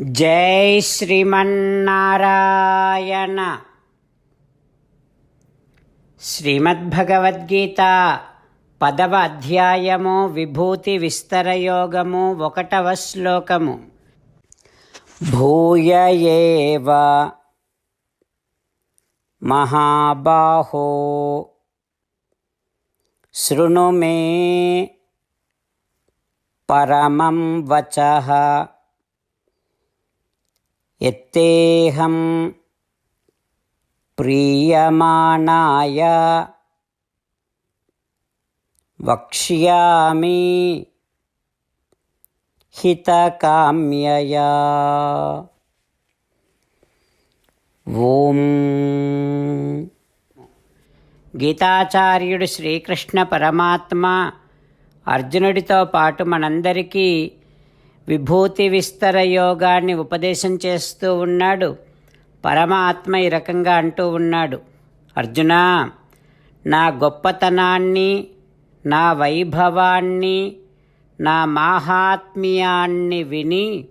జై శ్రీమన్నారాయణ. శ్రీమద్భగవద్గీత పదవ అధ్యాయము విభూతి విస్తరయోగము ఒకటవ శ్లోకము. భూయ ఏవ మహాబాహో. శృణు మే పరమం వచ. ఎత్తేహం ప్రీయమాణాయ వక్ష్యామి హితకామ్యయా. ఓం. గీతాచార్యుడు శ్రీకృష్ణ పరమాత్మ అర్జునుడితో పాటు మనందరికీ విభూతి విస్తర యోగాన్ని ఉపదేశం చేస్తూ ఉన్నాడు. పరమాత్మ ఈ రకంగా అంటూ ఉన్నాడు. అర్జున నా గొప్పతనాన్ని నా వైభవాన్ని నా మాహాత్మ్యాన్ని విని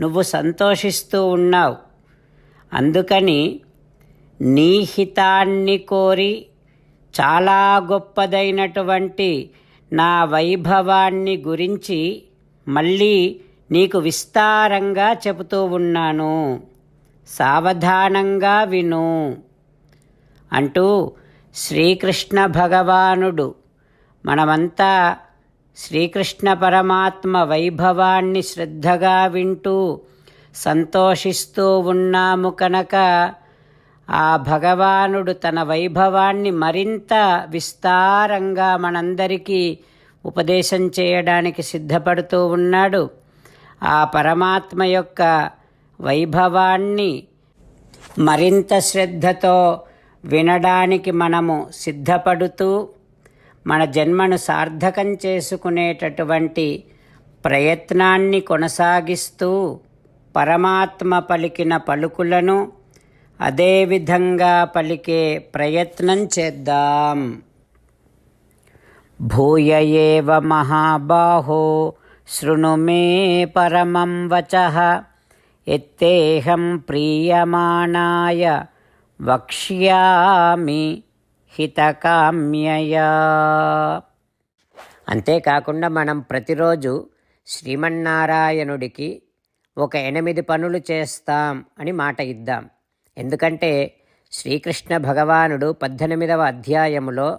నువ్వు సంతోషిస్తూ ఉన్నావు. అందుకని నీ హితాన్ని కోరి చాలా గొప్పదైనటువంటి నా వైభవాన్ని గురించి మళ్ళీ నీకు విస్తారంగా చెబుతూ ఉన్నాను. సావధానంగా విను. అంటూ శ్రీకృష్ణ భగవానుడు మనమంతా శ్రీకృష్ణ పరమాత్మ వైభవాన్ని శ్రద్ధగా వింటూ సంతోషిస్తూ ఉన్నాము కనుక ఆ భగవానుడు తన వైభవాన్ని మరింత విస్తారంగా మనందరికీ ఉపదేశం చేయడానికి సిద్ధపడుతూ ఉన్నాడు. ఆ పరమాత్మ యొక్క వైభవాన్ని మరింత శ్రద్ధతో వినడానికి మనము సిద్ధపడుతూ మన జన్మను సార్థకం చేసుకునేటటువంటి ప్రయత్నాన్ని కొనసాగిస్తూ పరమాత్మ పలికిన పలుకులను అదేవిధంగా పలికే ప్రయత్నం చేద్దాం. భూయ ఏవ మహాబాహో శృణు మే పరమం వచః ఎత్తేహం ప్రీయమాణాయ వక్ష్యామి హితకామ్యయా అంతేకాకుండా మనం ప్రతిరోజు శ్రీమన్నారాయణుడికి ఒక ఎనిమిది పనులు చేస్తాం అని మాట ఇద్దాం. ఎందుకంటే శ్రీకృష్ణ భగవానుడు పద్దెనిమిదవ అధ్యాయములో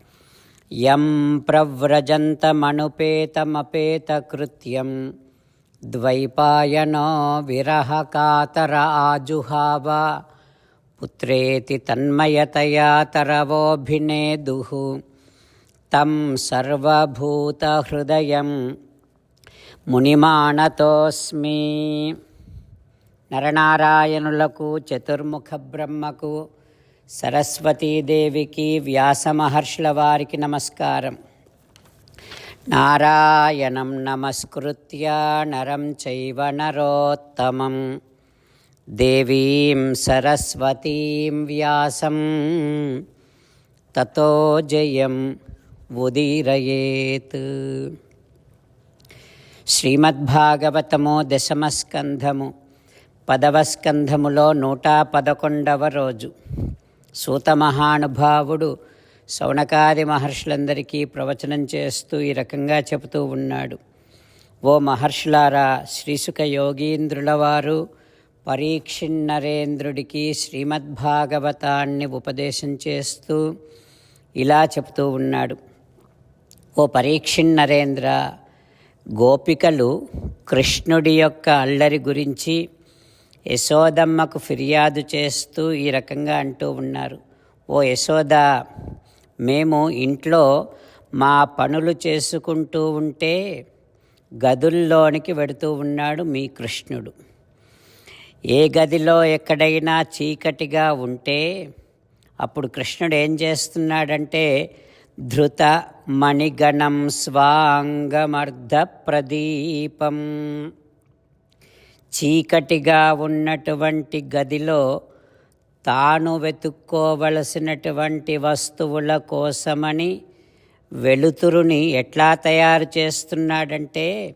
యం ప్రవ్రజంతమనుపేతమపేతకృత్యం ద్వైపాయనో విరహకాతర ఆజుహావ పుత్రేతి తన్మయతయా తరవోభినేదుః తం సర్వభూతహృదయం మునిమానతోస్మి. నరనారాయణులకు చతుర్ముఖ బ్రహ్మకు సరస్వతీదేవికి వ్యాసమహర్షుల వారికి నమస్కారం. నారాయణం నమస్కృత్య నరం చైవ నరోత్తమం. దేవీం సరస్వతీం వ్యాసం. తతో జయం ఉదీరయేత్. శ్రీమద్భాగవతము దశమస్కంధము పదవ స్కంధములో నూట పదకొండవ రోజు. సూత మహానుభావుడు సౌనకాది మహర్షులందరికీ ప్రవచనం చేస్తూ ఈ రకంగా చెబుతూ ఉన్నాడు. ఓ మహర్షులారా శ్రీసుఖ యోగీంద్రుల వారు పరీక్షిన్నరేంద్రుడికి శ్రీమద్భాగవతాన్ని ఉపదేశం చేస్తూ ఇలా చెబుతూ ఉన్నాడు. ఓ పరీక్షిన్నరేంద్ర గోపికలు కృష్ణుడి యొక్క అల్లరి గురించి యశోదమ్మకు ఫిర్యాదు చేస్తూ ఈ రకంగా అంటూ ఉన్నారు. ఓ యశోద మేము ఇంట్లో మా పనులు చేసుకుంటూ ఉంటే గదుల్లోనికి వెడుతూ ఉన్నాడు మీ కృష్ణుడు. ఏ గదిలో ఎక్కడైనా చీకటిగా ఉంటే అప్పుడు కృష్ణుడు ఏం చేస్తున్నాడంటే ధృత మణిగణం స్వాంగమర్ధ ప్రదీపం చీకటిగా ఉన్నటువంటి గదిలో తాను వెతుక్కోవలసినటువంటి వస్తువుల కోసమని వెలుతురుని ఎట్లా తయారు చేస్తున్నాడంటే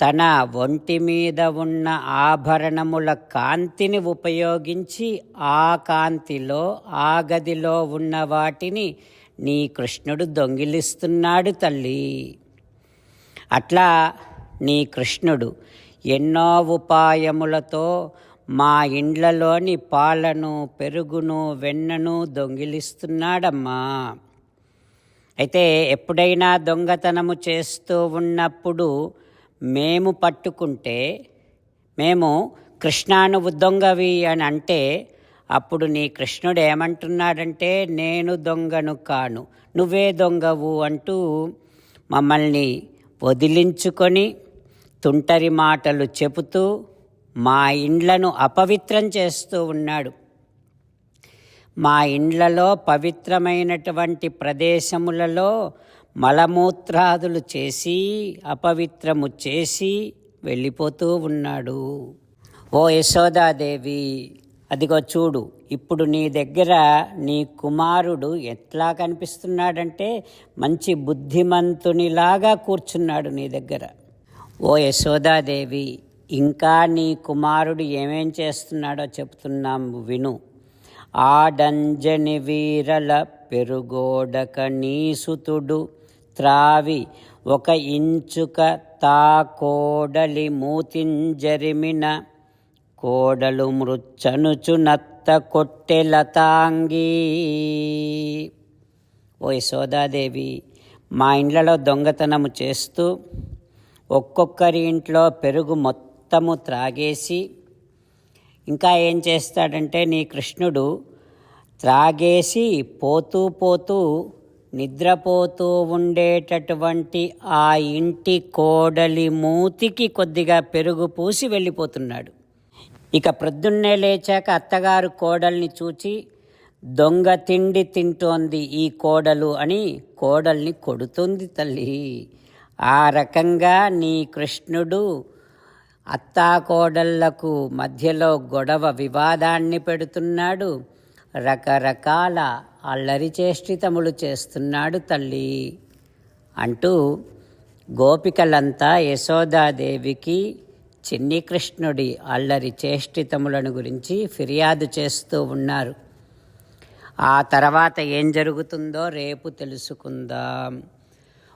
తన ఒంటి మీద ఉన్న ఆభరణముల కాంతిని ఉపయోగించి ఆ కాంతిలో ఆ గదిలో ఉన్న వాటిని నీ కృష్ణుడు దొంగిలిస్తున్నాడు తల్లి. అట్లా నీ కృష్ణుడు ఎన్నో ఉపాయములతో మా ఇండ్లలోని పాలను పెరుగును వెన్నను దొంగిలిస్తున్నాడమ్మా. అయితే ఎప్పుడైనా దొంగతనము చేస్తూ ఉన్నప్పుడు మేము పట్టుకుంటే మేము కృష్ణాను దొంగవి అని అంటే అప్పుడు నీ కృష్ణుడు ఏమంటున్నాడంటే నేను దొంగను కాను నువ్వే దొంగవు అంటూ మమ్మల్ని వదిలించుకొని తుంటరి మాటలు చెబుతూ మా ఇండ్లను అపవిత్రం చేస్తూ ఉన్నాడు. మా ఇండ్లలో పవిత్రమైనటువంటి ప్రదేశములలో మలమూత్రాదులు చేసి అపవిత్రము చేసి వెళ్ళిపోతూ ఉన్నాడు. ఓ యశోదాదేవి అదిగో చూడు ఇప్పుడు నీ దగ్గర నీ కుమారుడు ఎట్లా కనిపిస్తున్నాడంటే మంచి బుద్ధిమంతునిలాగా కూర్చున్నాడు నీ దగ్గర. ఓ యశోదాదేవి ఇంకా నీ కుమారుడు ఏమేం చేస్తున్నాడో చెప్తున్నాం విను. ఆడంజని వీరల పెరుగోడక నీసుతుడు త్రావి ఒక ఇంచుక తా కోడలి మూతింజరిమిన కోడలు మృచ్చనుచు నత్త కొట్టెలతాంగి ఓ యశోదాదేవి మా ఇండ్లలో దొంగతనము చేస్తూ ఒక్కొక్కరి ఇంట్లో పెరుగు మొత్తము త్రాగేసి ఇంకా ఏం చేస్తాడంటే నీ కృష్ణుడు త్రాగేసి పోతూ పోతూ నిద్రపోతూ ఉండేటటువంటి ఆ ఇంటి కోడలి మూతికి కొద్దిగా పెరుగు పూసి వెళ్ళిపోతున్నాడు. ఇక ప్రొద్దున్నే లేచాక అత్తగారు కోడల్ని చూచి దొంగ తిండి తింటోంది ఈ కోడలు అని కోడల్ని కొడుతుంది తల్లి. ఆ రకంగా నీ కృష్ణుడు అత్తాకోడళ్ళకు మధ్యలో గొడవ వివాదాన్ని పెడుతున్నాడు. రకరకాల అల్లరి చేష్టితములు చేస్తున్నాడు తల్లి అంటూ గోపికలంతా యశోదాదేవికి చిన్ని కృష్ణుడి అల్లరి చేష్టితములను గురించి ఫిర్యాదు చేస్తూ ఉన్నారు. ఆ తర్వాత ఏం జరుగుతుందో రేపు తెలుసుకుందాం.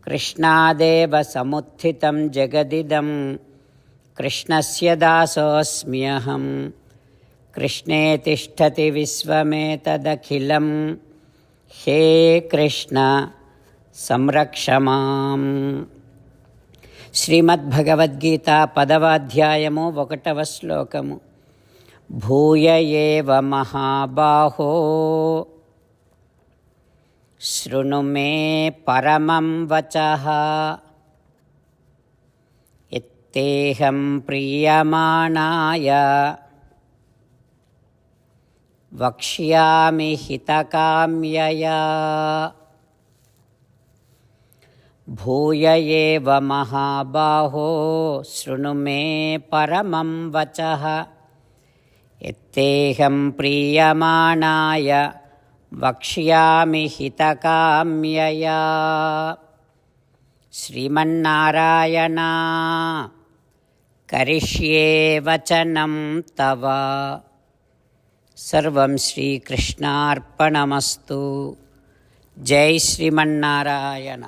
నమ కృష్ణాదేవ సముత్థితం జగదిదం కృష్ణస్య దాసోऽస్మ్యహం కృష్ణే తిష్టతి విశ్వమేతదఖిలం హే కృష్ణ సంరక్ష మాం. శ్రీమద్భగవద్గీత పదవ అధ్యాయము ఒకటవ శ్లోకము. భూయ ఏవ మహాబాహో. శృణు మే పరమం వచః. ఎత్తేహం ప్రీయమాణాయ. వక్ష్యామి హితకామ్యయా. భూయ ఏవ మహాబాహో శృణు మే పరమం వచః. ఎత్తేహం ప్రీయమాణాయ. వక్ష్యామి హితకామ్యయా శ్రీమన్నారాయణ కరిష్యే వచనం తవ సర్వం శ్రీకృష్ణార్పణమస్తు జై శ్రీమన్నారాయణ